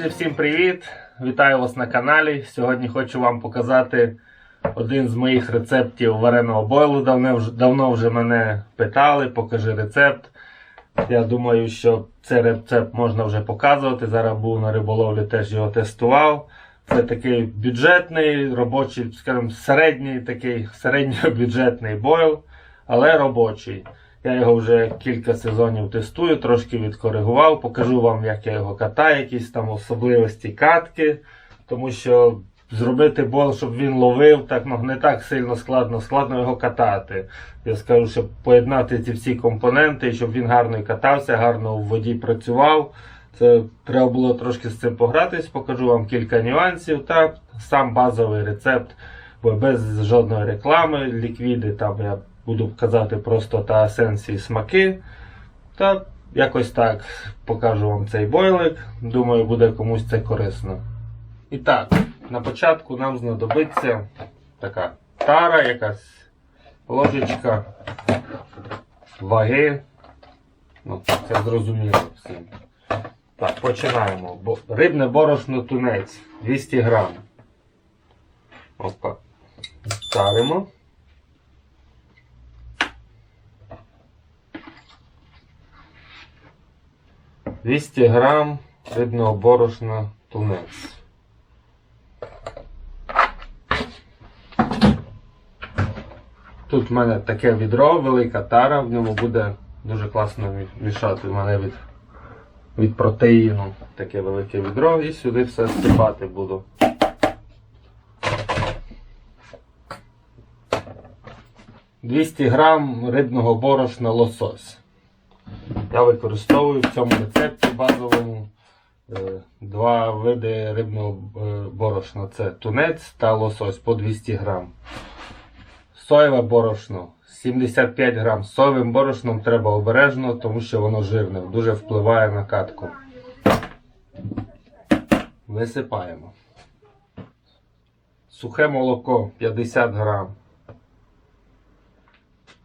Друзі, всім привіт! Вітаю вас на каналі. Сьогодні хочу вам показати один з моїх рецептів вареного бойлу. Давно давно вже мене питали, покажи рецепт. Я думаю, що цей рецепт можна вже показувати. Зараз був на риболовлі, теж його тестував. Це такий бюджетний, робочий, скажімо, середній такий середньобюджетний бойл, але робочий. Я його вже кілька сезонів тестую, трошки відкоригував, покажу вам, як я його катаю, якісь там особливості катки. Тому що зробити бол, щоб він ловив, так ну, не так сильно складно, складно його катати. Я скажу, щоб поєднати ці всі компоненти, щоб він гарно катався, гарно в воді працював. Це треба було трошки з цим погратись, покажу вам кілька нюансів. Та сам базовий рецепт, бо без жодної реклами, ліквіди там я буду казати просто та есенції смаки. Та якось так покажу вам цей бойлик. Думаю, буде комусь це корисно. І так, на початку нам знадобиться така тара, якась ложечка ваги. Ну, Це зрозуміло всім. Так, починаємо. Бо, рибне борошно тунець 200 грам. Опа. Таримо. 200 грам рибного борошна тунець. Тут в мене таке відро, велика тара, в ньому буде дуже класно мішати в мене від від протеїну таке велике відро і сюди все сипати буду. «200 грам рибного борошна лосось. Я використовую в цьому рецепті базовому е, два види рибного е, борошна. Це тунець та лосось по 200 грам. Соєве борошно 75 грам. Соєвим борошном треба обережно, тому що воно жирне, дуже впливає на катку. Висипаємо. Сухе молоко 50 грам.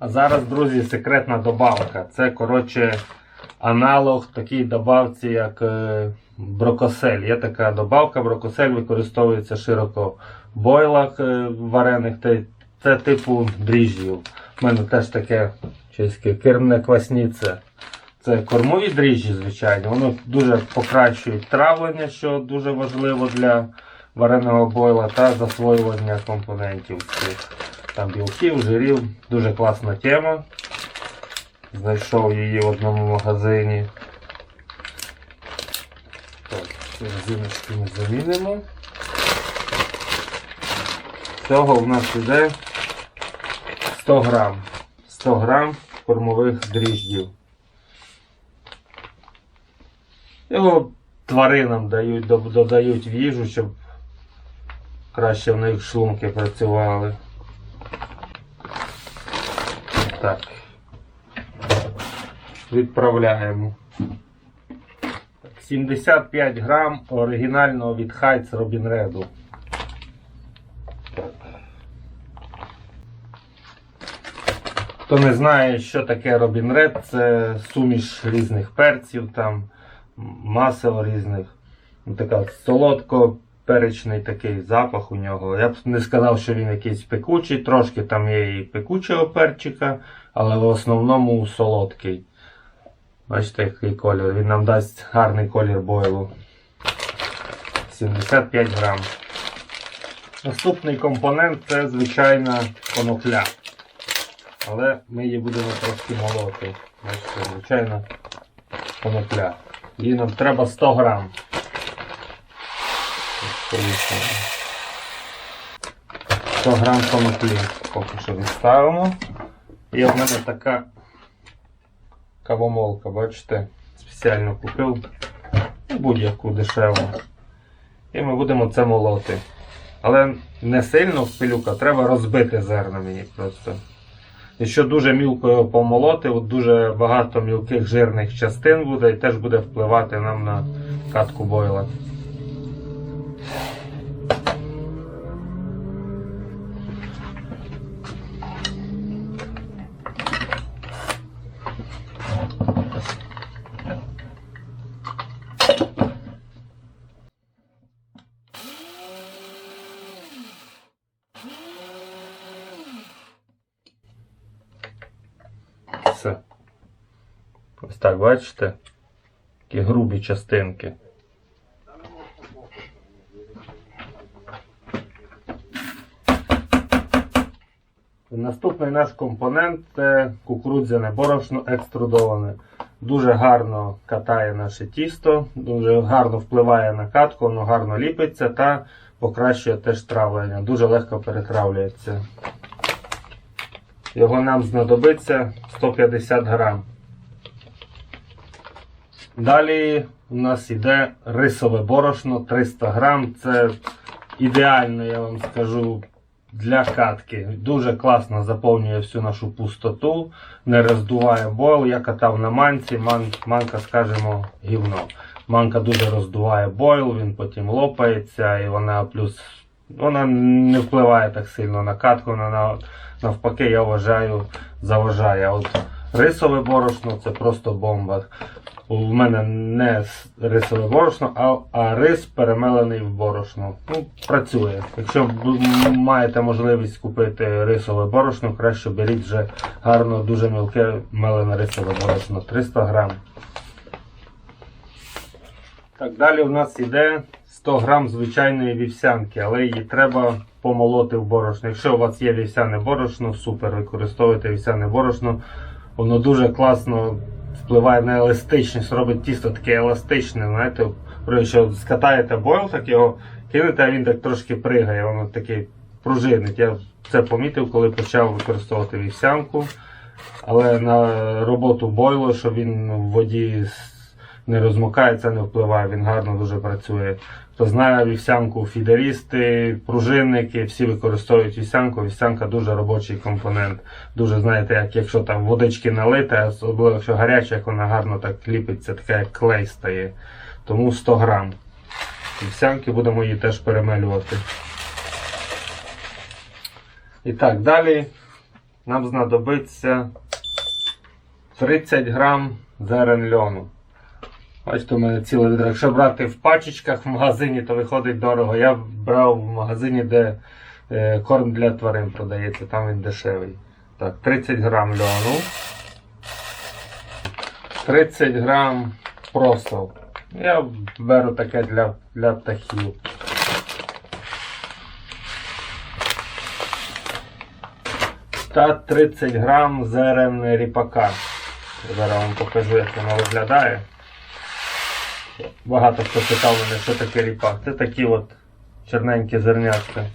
А зараз, друзі, секретна добавка. Це, коротше, аналог такій добавці, як е, брокосель. Є така добавка, брокосель використовується широко в бойлах е, варених. Це типу дріжджів. У мене теж таке чеське кермне квасніце. Це кормові дріжджі, звичайно. Воно дуже покращує травлення, що дуже важливо для вареного бойла, та засвоювання компонентів цих там білків, жирів. Дуже класна тема. Знайшов її в одному магазині. Так, резиночки ми замінимо. Всього в нас іде 100 грам. 100 грам кормових дріждів. Його тваринам дають, додають в їжу, щоб краще в них шлунки працювали. Так. Відправляємо. Так, 75 грам оригінального від Robin Red'у. Хто не знає, що таке Red, це суміш різних перців, там, масел різних. Така солодко-перечний такий запах у нього. Я б не сказав, що він якийсь пекучий, трошки там є і пекучого перчика, але в основному солодкий. Бачите, який колір. Він нам дасть гарний колір бойлу. 75 грам. Наступний компонент це звичайна конопля. Але ми її будемо трошки молоти. Бачите, звичайна конопля. Її нам треба 100 грам. Повісимо. 100 грам коноплі поки що відставимо. І в мене така кавомолка, бачите, спеціально купив ну, будь-яку дешеву. І ми будемо це молоти. Але не сильно в пилюка, треба розбити зерна мені просто. Якщо дуже мілко його помолоти, от дуже багато мілких жирних частин буде і теж буде впливати нам на катку бойла. Так, бачите? Такі грубі частинки. Наступний наш компонент це кукурудзяне борошно екструдоване. Дуже гарно катає наше тісто, дуже гарно впливає на катку, воно гарно ліпиться та покращує теж травлення. Дуже легко перетравлюється. Його нам знадобиться 150 грам. Далі у нас йде рисове борошно 300 грам. Це ідеально, я вам скажу, для катки. Дуже класно заповнює всю нашу пустоту, не роздуває бойл. Я катав на манці, ман, манка, скажімо, гівно. Манка дуже роздуває бойл, він потім лопається і вона плюс вона не впливає так сильно на катку, вона навпаки, я вважаю, заважає. От рисове борошно це просто бомба. У мене не рисове борошно, а, а рис перемелений в борошно. Ну, працює. Якщо маєте можливість купити рисове борошно, краще беріть вже гарно, дуже мілке мелене рисове борошно. 300 грам. Так, далі у нас йде 100 грам звичайної вівсянки, але її треба помолоти в борошно. Якщо у вас є вівсяне борошно, супер, використовуйте вівсяне борошно. Воно дуже класно впливає на еластичність, робить тісто таке еластичне. Знаєте, якщо скатаєте бойл, так його кинете, а він так трошки пригає, воно такий пружинить. Я це помітив, коли почав використовувати вівсянку. Але на роботу бойлу, що він в воді не розмокає, це не впливає, він гарно дуже працює. Хто знає вівсянку, фідерісти, пружинники, всі використовують вівсянку. Вівсянка дуже робочий компонент. Дуже знаєте, як якщо там водички налити, особливо якщо гаряча, як вона гарно так ліпиться, така як клей стає. Тому 100 грам. Вівсянки будемо її теж перемелювати. І так, далі нам знадобиться 30 грам зерен льону. Бачите, у мене ціле відро. Якщо брати в пачечках в магазині, то виходить дорого. Я брав в магазині, де е, корм для тварин продається, там він дешевий. Так, 30 грам льону. 30 грам просол. Я беру таке для, для птахів. Та 30 грам зерен ріпака. Зараз вам покажу, як воно виглядає. Багато хто питав мене, що таке ріпак. Це такі от чорненькі зернятка.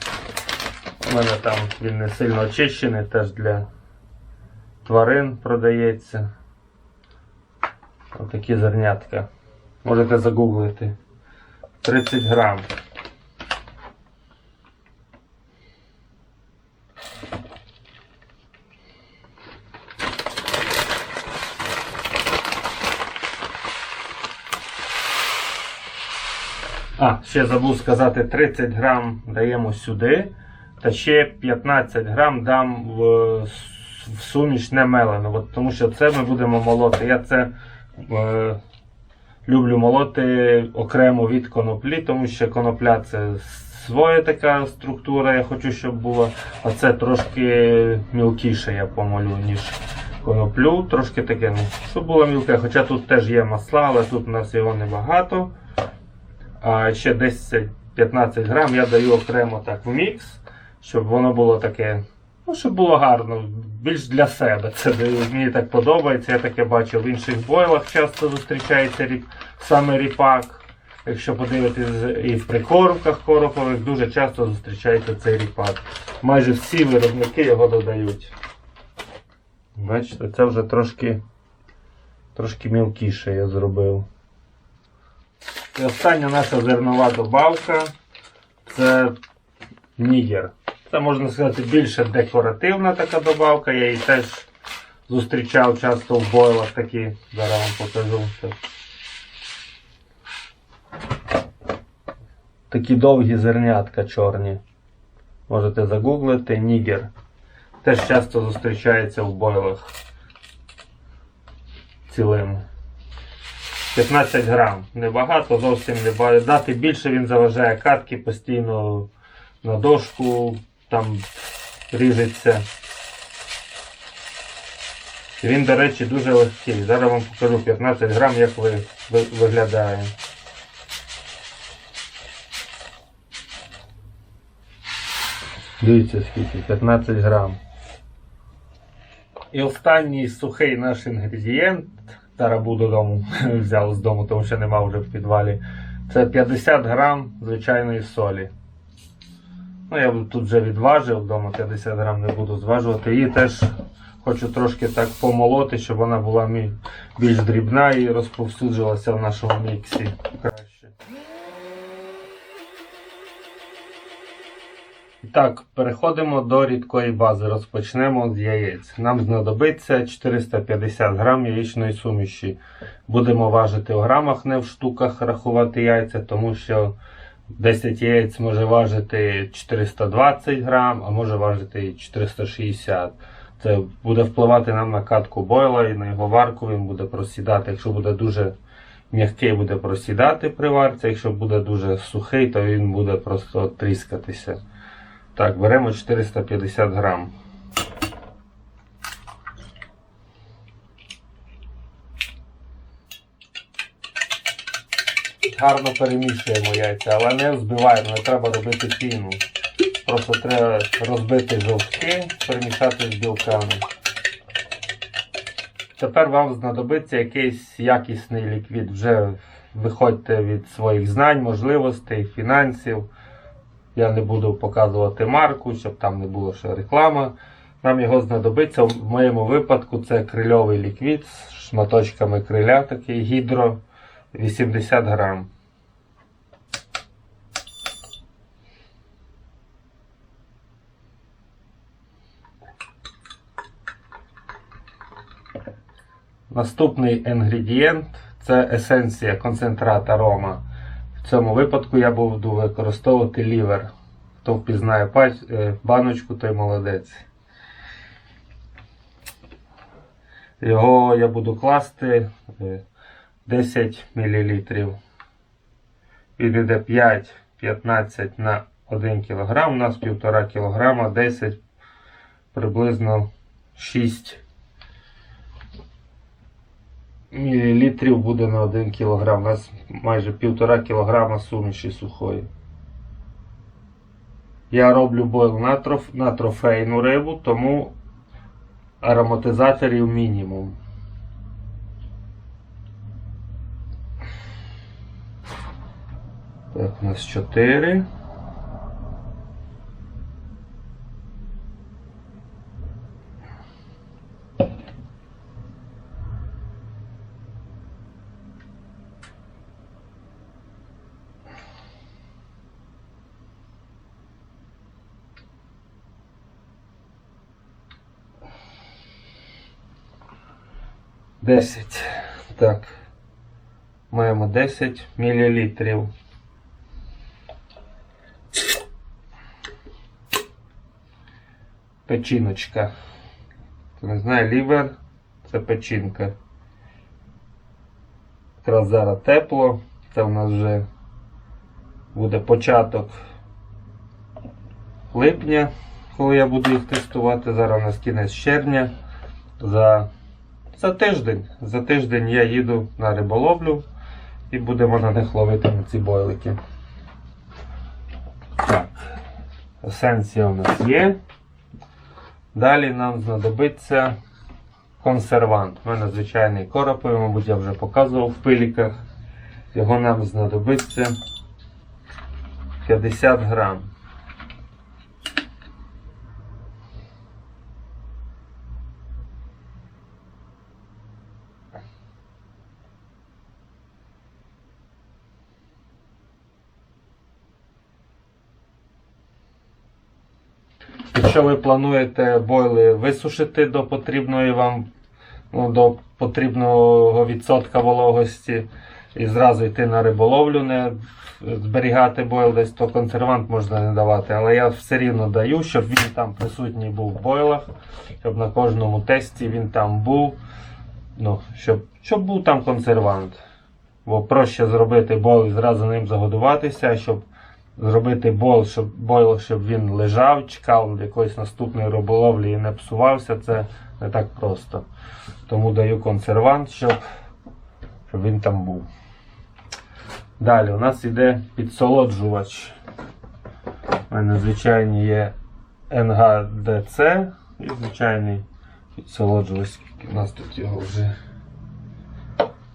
У мене там він не сильно очищений, теж для тварин продається. Отакі зернятка. Можете загуглити. 30 грам. А, ще забув сказати, 30 грам даємо сюди, та ще 15 грам дам в, в суміш не мелену, тому що це ми будемо молоти. Я це е, люблю молоти окремо від коноплі, тому що конопля це своя така структура, я хочу, щоб була, а це трошки мілкіше я помолю, ніж коноплю. Трошки таке, ну, щоб було мілке, хоча тут теж є масла, але тут у нас його небагато. А ще 10-15 грам я даю окремо так в мікс, щоб воно було таке, ну, щоб було гарно, більш для себе. Це мені так подобається. Я таке бачив в інших бойлах часто зустрічається ріп, саме ріпак. Якщо подивитись і в прикормках коропових, дуже часто зустрічається цей ріпак. Майже всі виробники його додають. Бачите, це вже трошки, трошки мілкіше я зробив. І остання наша зернова добавка це нігер. Це можна сказати більше декоративна така добавка. Я її теж зустрічав часто в бойлах такі. Зараз вам покажу. Такі довгі зернятка чорні. Можете загуглити нігер. Теж часто зустрічається в бойлах цілими. 15 грам. Небагато, зовсім не. Дати більше він заважає катки постійно на дошку, там ріжеться. Він, до речі, дуже легкий. Зараз вам покажу 15 грам, як ви, ви- виглядає. Дивіться скільки, 15 грам. І останній сухий наш інгредієнт, зараз буду додому, взяв з дому, тому що нема вже в підвалі. Це 50 грам звичайної солі. Ну, я тут вже відважив вдома 50 грам, не буду зважувати. Її теж хочу трошки так помолоти, щоб вона була більш дрібна і розповсюджилася в нашому міксі краще. Так, переходимо до рідкої бази. Розпочнемо з яєць. Нам знадобиться 450 грам яєчної суміші. Будемо важити у грамах, не в штуках рахувати яйця, тому що 10 яєць може важити 420 грам, а може важити і 460. Це буде впливати нам на катку бойла і на його варку він буде просідати. Якщо буде дуже м'який, буде просідати при варці, якщо буде дуже сухий, то він буде просто тріскатися. Так, беремо 450 грам. Гарно перемішуємо яйця, але не взбиваємо, не треба робити піну. Просто треба розбити жовтки, перемішати з білками. Тепер вам знадобиться якийсь якісний ліквід. Вже виходьте від своїх знань, можливостей, фінансів. Я не буду показувати марку, щоб там не було ще реклама. Нам його знадобиться. В моєму випадку це крильовий ліквід з шматочками криля, такий гідро 80 грам. Наступний інгредієнт це есенція, концентрат арома. В цьому випадку я буду використовувати лівер. Хто впізнає е, баночку, той молодець. Його я буду класти е, 10 мл. Він йде 5-15 на 1 кг. У нас 1,5 кг, 10 приблизно 6 мл буде на 1 кг. У нас майже 1,5 кг суміші сухої. Я роблю бойл на, троф... на трофейну рибу, тому ароматизаторів мінімум. Так, у нас 4. Десять. Так. Маємо 10 мл. Печіночка. Хто не знає, лівер це печінка. Якраз зараз тепло. Це у нас вже буде початок липня, коли я буду їх тестувати. Зараз у нас кінець червня. За, за тиждень. За тиждень я їду на риболовлю і будемо на них ловити на ці бойлики. Так, есенція у нас є. Далі нам знадобиться консервант. У мене звичайний короповий, мабуть, я вже показував в пиліках. Його нам знадобиться 50 грам. Якщо ви плануєте бойли висушити до потрібної вам ну, до потрібного відсотка вологості і зразу йти на риболовлю, не зберігати бойл десь, то консервант можна не давати. Але я все рівно даю, щоб він там присутній був в бойлах, щоб на кожному тесті він там був. Ну, щоб, щоб був там консервант. Бо проще зробити бойл і зразу ним загодуватися, щоб зробити бойл, щоб, бойл, щоб він лежав, чекав якоїсь наступної риболовлі і не псувався. Це Не так просто. Тому даю консервант, щоб, щоб він там був. Далі у нас йде підсолоджувач. У мене звичайні є НГДЦ і звичайний підсолоджувач. У нас тут його вже.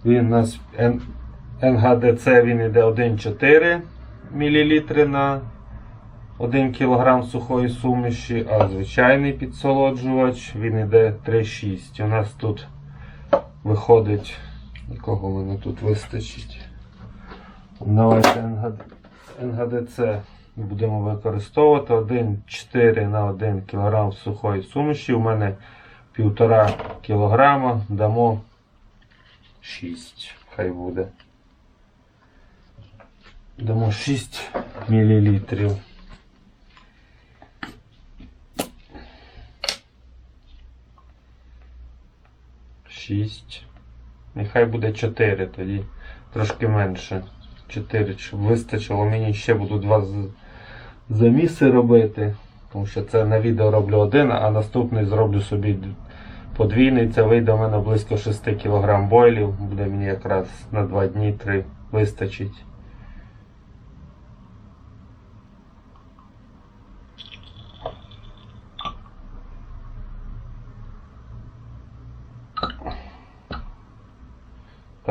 Він у нас НГДЦ він йде 1,4 мл на 1 кг сухої суміші, а звичайний підсолоджувач він йде 3,6. У нас тут виходить, якого мене тут вистачить. Давайте НГД, НГДЦ будемо використовувати 1,4 на 1 кг сухої суміші. У мене 1,5 кг дамо 6. Хай буде. Дамо 6 мл. Шість. Нехай буде 4 тоді. Трошки менше. 4, щоб вистачило. Мені ще буду два заміси робити. Тому що це на відео роблю один, а наступний зроблю собі подвійний. Це вийде в мене близько 6 кг бойлів. Буде мені якраз на 2 дні 3 вистачить.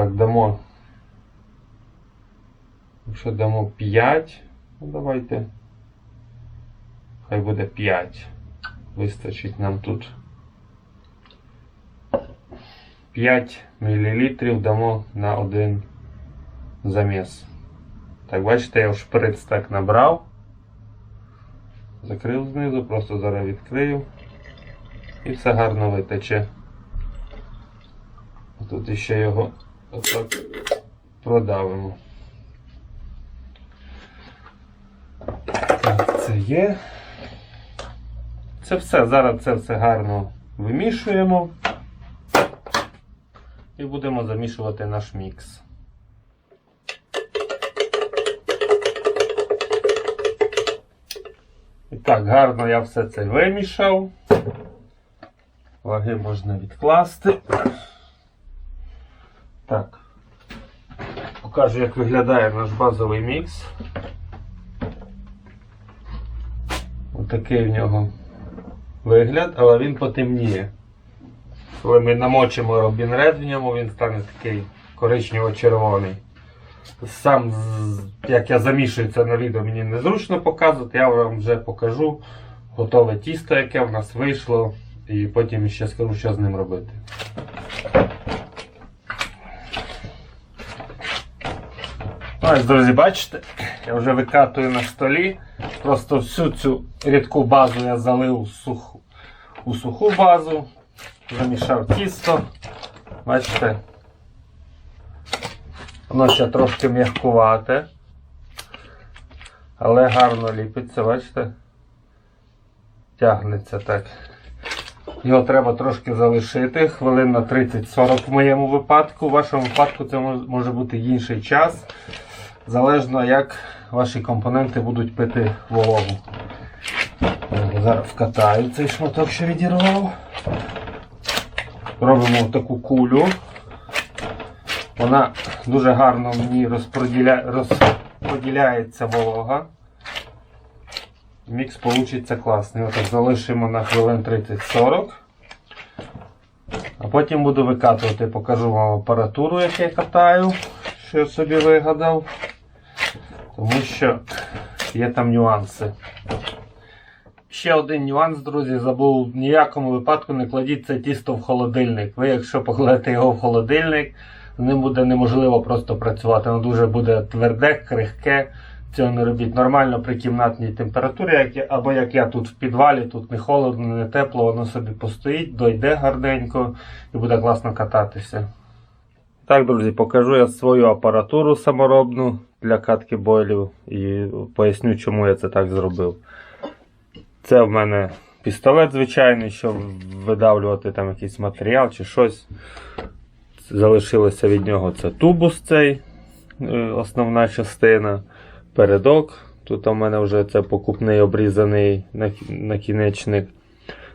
Так, дамо. Якщо дамо 5, ну давайте. Хай буде 5. Вистачить нам тут. 5 мл дамо на один заміс. Так, бачите, я в шприц так набрав. Закрив знизу, просто зараз відкрию. І все гарно витече. Тут ще його отак продавимо. Так, це є. Це все. Зараз це все гарно вимішуємо. І будемо замішувати наш мікс. І так, гарно я все це вимішав. Ваги можна відкласти. Так. Покажу, як виглядає наш базовий мікс. Отакий в нього вигляд, але він потемніє. Коли ми намочимо Robin Red в ньому, він стане такий коричнево-червоний. Сам, як я замішую це на відео, мені незручно показувати, я вам вже покажу готове тісто, яке в нас вийшло, і потім ще скажу, що з ним робити. Ось, друзі, бачите, я вже викатую на столі. Просто всю цю рідку базу я залив у суху, у суху базу, замішав тісто. Бачите, воно ще трошки м'якувате, але гарно ліпиться, бачите? Тягнеться так. Його треба трошки залишити, хвилин на 30-40 в моєму випадку. У вашому випадку це може бути інший час. Залежно як ваші компоненти будуть пити вологу. Зараз вкатаю цей шматок, що відірвав. Робимо таку кулю. Вона дуже гарно мені розподіля... розподіляється волога. Мікс вийде класний. Отак залишимо на хвилин 30-40. А потім буду викатувати, покажу вам апаратуру, яку я катаю, що я собі вигадав. Тому що є там нюанси. Ще один нюанс, друзі, забув в ніякому випадку не кладіть це тісто в холодильник. Ви, якщо покладете його в холодильник, з ним буде неможливо просто працювати. Воно дуже буде тверде, крихке. Цього не робіть нормально при кімнатній температурі, як я, або як я тут в підвалі, тут не холодно, не тепло, воно собі постоїть, дойде гарненько і буде класно кататися. Так, друзі, покажу я свою апаратуру саморобну для катки бойлів і поясню, чому я це так зробив. Це в мене пістолет звичайний, щоб видавлювати там якийсь матеріал чи щось. Залишилося від нього це тубус цей, е, основна частина, передок. Тут у мене вже це покупний обрізаний накінечник.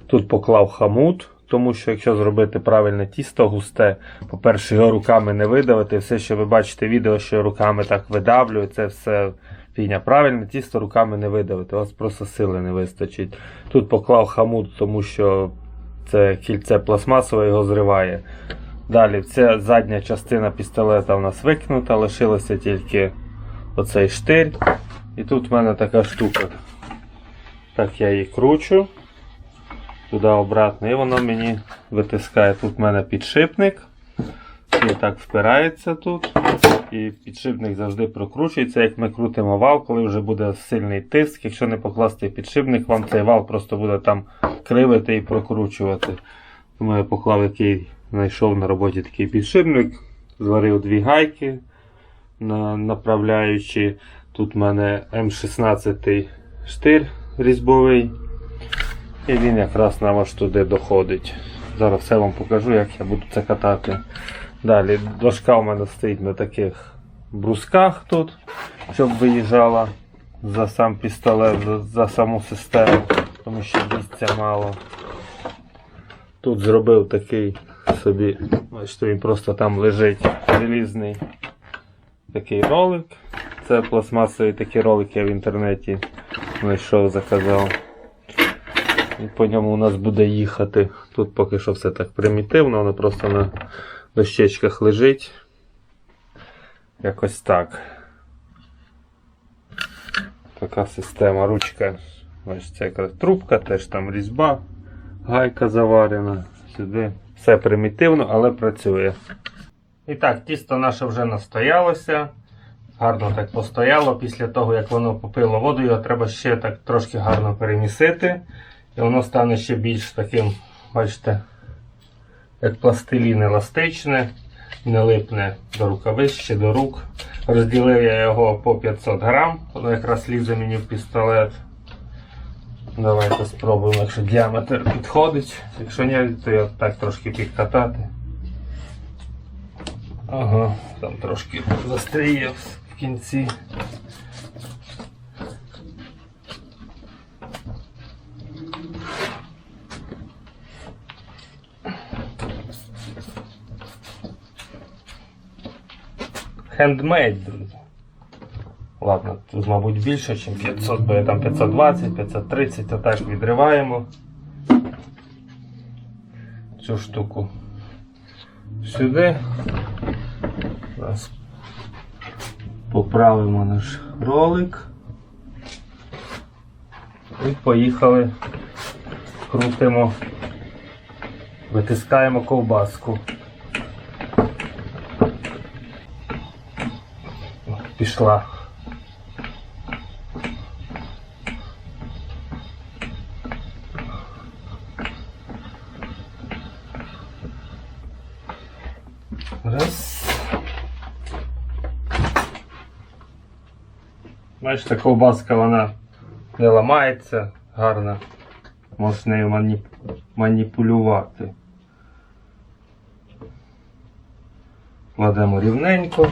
Тут поклав хамут, тому що якщо зробити правильне тісто густе, по-перше, його руками не видавити. Все, що ви бачите відео, що руками так видавлює, це все фігня. Правильне тісто руками не видавити, у вас просто сили не вистачить. Тут поклав хамут, тому що це кільце пластмасове, його зриває. Далі, ця задня частина пістолета у нас викинута, лишилося тільки оцей штир. І тут в мене така штука. Так я її кручу туди обратно, і воно мені витискає. Тут в мене підшипник. І так впирається тут. І підшипник завжди прокручується. Як ми крутимо вал, коли вже буде сильний тиск. Якщо не покласти підшипник, вам цей вал просто буде там кривити і прокручувати. Тому я поклав який знайшов на роботі такий підшипник, зварив дві гайки на направляючі. Тут в мене М16 штир різьбовий. І він якраз нам аж туди доходить. Зараз все вам покажу, як я буду це катати. Далі дошка у мене стоїть на таких брусках тут, щоб виїжджала за сам пістолет, за, за саму систему, тому що місця мало. Тут зробив такий собі, бачите, він просто там лежить залізний такий ролик. Це пластмасові такі ролики я в інтернеті знайшов, заказав. І по ньому у нас буде їхати. Тут поки що все так примітивно, воно просто на дощечках лежить. Якось так. Така система, ручка. Ось це якраз трубка, теж там різьба, гайка заварена. Сюди. Все примітивно, але працює. І так, тісто наше вже настоялося. Гарно так постояло. Після того, як воно попило воду, його треба ще так трошки гарно перемісити. І воно стане ще більш таким, бачите, як пластилін еластичне, не липне до рукавиць чи до рук. Розділив я його по 500 грам, воно якраз лізе мені в пістолет. Давайте спробуємо, якщо діаметр підходить. Якщо ні, то я так трошки підкатати. Ага, там трошки застріє в кінці. Хендмейд, друзі. Ладно, тут, мабуть, більше, ніж 500, бо я там 520, 530, то так відриваємо цю штуку сюди. Зараз поправимо наш ролик. І поїхали, крутимо, витискаємо ковбаску. Пішла. Раз. Бачите, ковбаска вона не ламається гарно. Можеш нею мані... маніпулювати. Кладемо рівненько.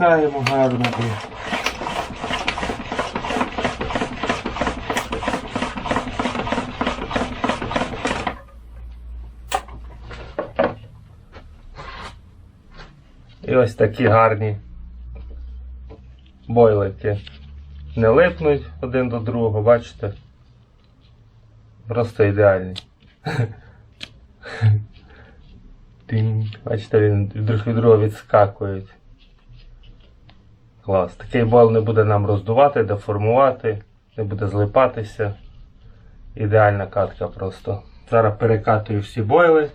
Притискаємо гарно. І ось такі гарні бойлики. Не липнуть один до другого, бачите? Просто ідеальні. Бачите, він друг від друга відскакують. Клас. Такий бойл не буде нам роздувати, деформувати, не буде злипатися. Ідеальна катка просто. Зараз перекатую всі бойли,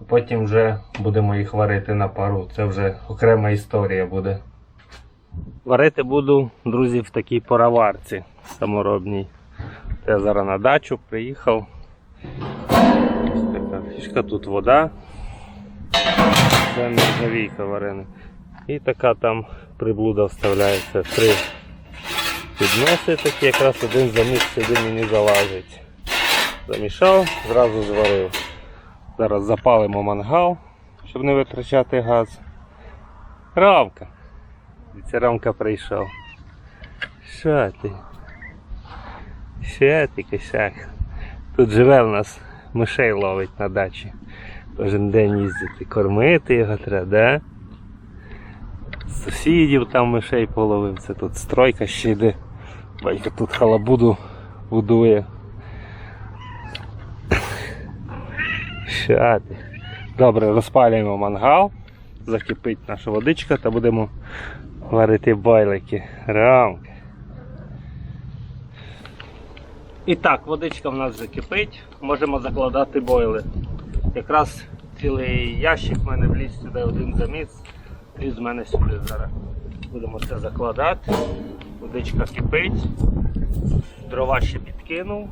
а потім вже будемо їх варити на пару. Це вже окрема історія буде. Варити буду, друзі, в такій пароварці саморобній. Я зараз на дачу приїхав. Ось така фішка, тут вода. Це нержавійка варена. І така там приблуда вставляється. Три підноси такі, якраз один заміс сюди мені залазить. Замішав, зразу зварив. Зараз запалимо мангал, щоб не витрачати газ. Рамка. Дивіться, рамка прийшов. Що ти? Що ти косяк? Тут живе в нас мишей ловить на дачі. Кожен день їздити, кормити його треба, да? Сусідів там мишей половив, це тут стройка ще йде. Батько тут халабуду будує. Що ти? Добре, розпалюємо мангал, закипить наша водичка та будемо варити байлики. Рамки. І так, водичка в нас вже кипить, можемо закладати бойли. Якраз цілий ящик в мене вліз сюди один заміс, і з мене сюди зараз. Будемо це закладати. Водичка кипить, дрова ще підкинув.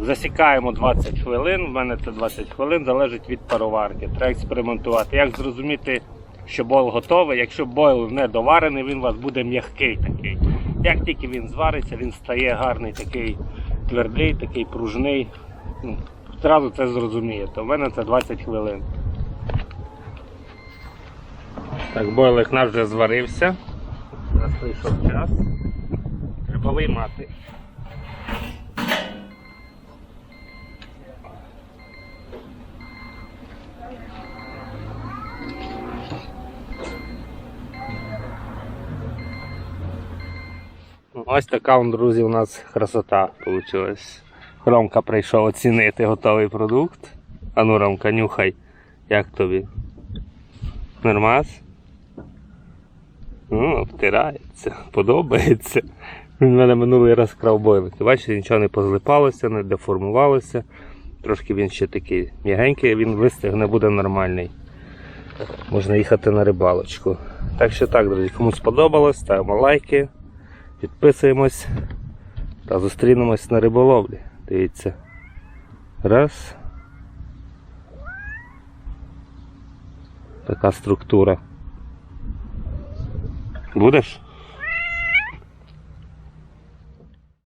Засікаємо 20 хвилин. В мене це 20 хвилин залежить від пароварки. Треба експериментувати. Як зрозуміти, що бойл готовий? Якщо бойл не доварений, він у вас буде м'який такий. Як тільки він звариться, він стає гарний такий твердий, такий пружний. Ну, Зразу це зрозумієте. У мене це 20 хвилин. Так, бойлик наш вже зварився. Зараз прийшов час. Треба виймати. Ось така, друзі, у нас красота вийшла. Ромка прийшов оцінити готовий продукт. А ну, Ромка, нюхай. Як тобі? Нормас? Ну, обтирається, подобається. Він мене минулий раз крав бойлик. Бачите, нічого не позлипалося, не деформувалося. Трошки він ще такий м'ягенький, він вистигне, буде нормальний. Можна їхати на рибалочку. Так що так, друзі, кому сподобалось, ставимо лайки, підписуємось та зустрінемось на риболовлі. Дивіться. Раз. Така структура. Будеш?